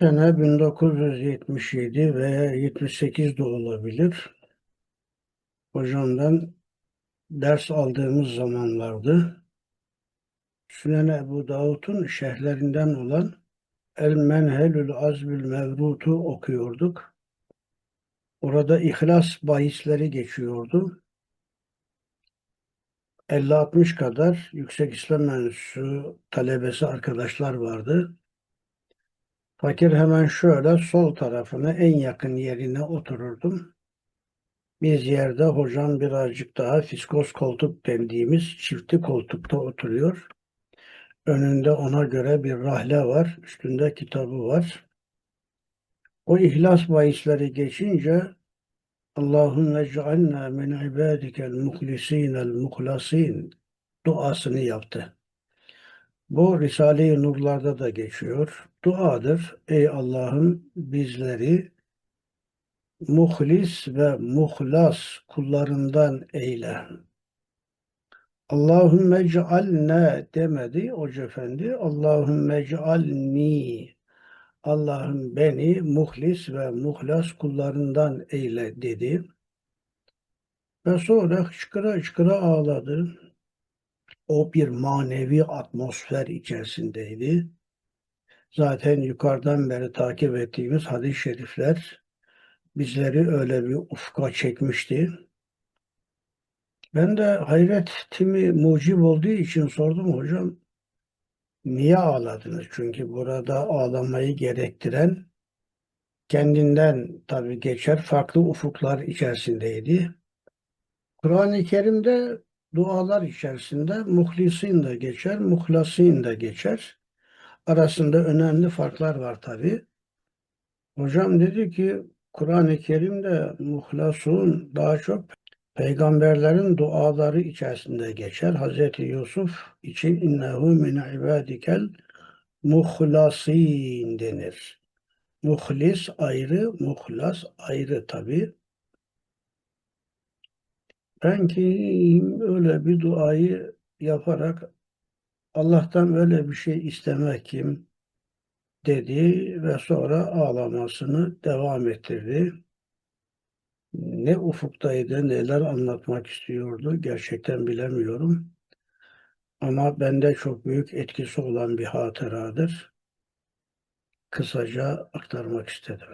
Sene 1977 veya 78 de olabilir. Hocamdan ders aldığımız zamanlardı. Sünen Ebu Davud'un şerhlerinden olan El Menhelül Azbül Mevrut'u okuyorduk. Orada ihlas bahisleri geçiyordu. 50-60 kadar yüksek İslam mensubu talebesi arkadaşlar vardı. Fakir hemen şöyle sol tarafına en yakın yerine otururdum. Biz yerde hocam birazcık daha fiskos koltuk dendiğimiz çifti koltukta oturuyor. Önünde ona göre bir rahle var. Üstünde kitabı var. O ihlas bahisleri geçince Allahümme cealna min ibadikel muhlisinel muhlasin duasını yaptı. Bu Risale-i Nurlar'da da geçiyor. Duadır. Ey Allah'ım bizleri muhlis ve muhlas kullarından eyle. Allahümme cealne demedi Hoca Efendi. Allahümme cealni Allah'ım beni muhlis ve muhlas kullarından eyle dedi. Ve sonra hıçkıra hıçkıra ağladı. O bir manevi atmosfer içerisindeydi. Zaten yukarıdan beri takip ettiğimiz hadis-i şerifler bizleri öyle bir ufka çekmişti. Ben de hayretimi mucib olduğu için sordum hocam. Niye ağladınız? Çünkü burada ağlamayı gerektiren kendinden tabii geçer farklı ufuklar içerisindeydi. Kur'an-ı Kerim'de dualar içerisinde muhlisin de geçer, muhlasin de geçer. Arasında önemli farklar var tabii. Hocam dedi ki Kur'an-ı Kerim'de muhlasun daha çok peygamberlerin duaları içerisinde geçer. Hazreti Yusuf için innehu min ibadikel muhlasin denir. Muhlis ayrı, muhlas ayrı tabi. Ben ki öyle bir duayı yaparak Allah'tan öyle bir şey istemek kim dedi ve sonra ağlamasını devam ettirdi. Ne ufuktaydı, neler anlatmak istiyordu gerçekten bilemiyorum. Ama bende çok büyük etkisi olan bir hatıradır. Kısaca aktarmak istedim.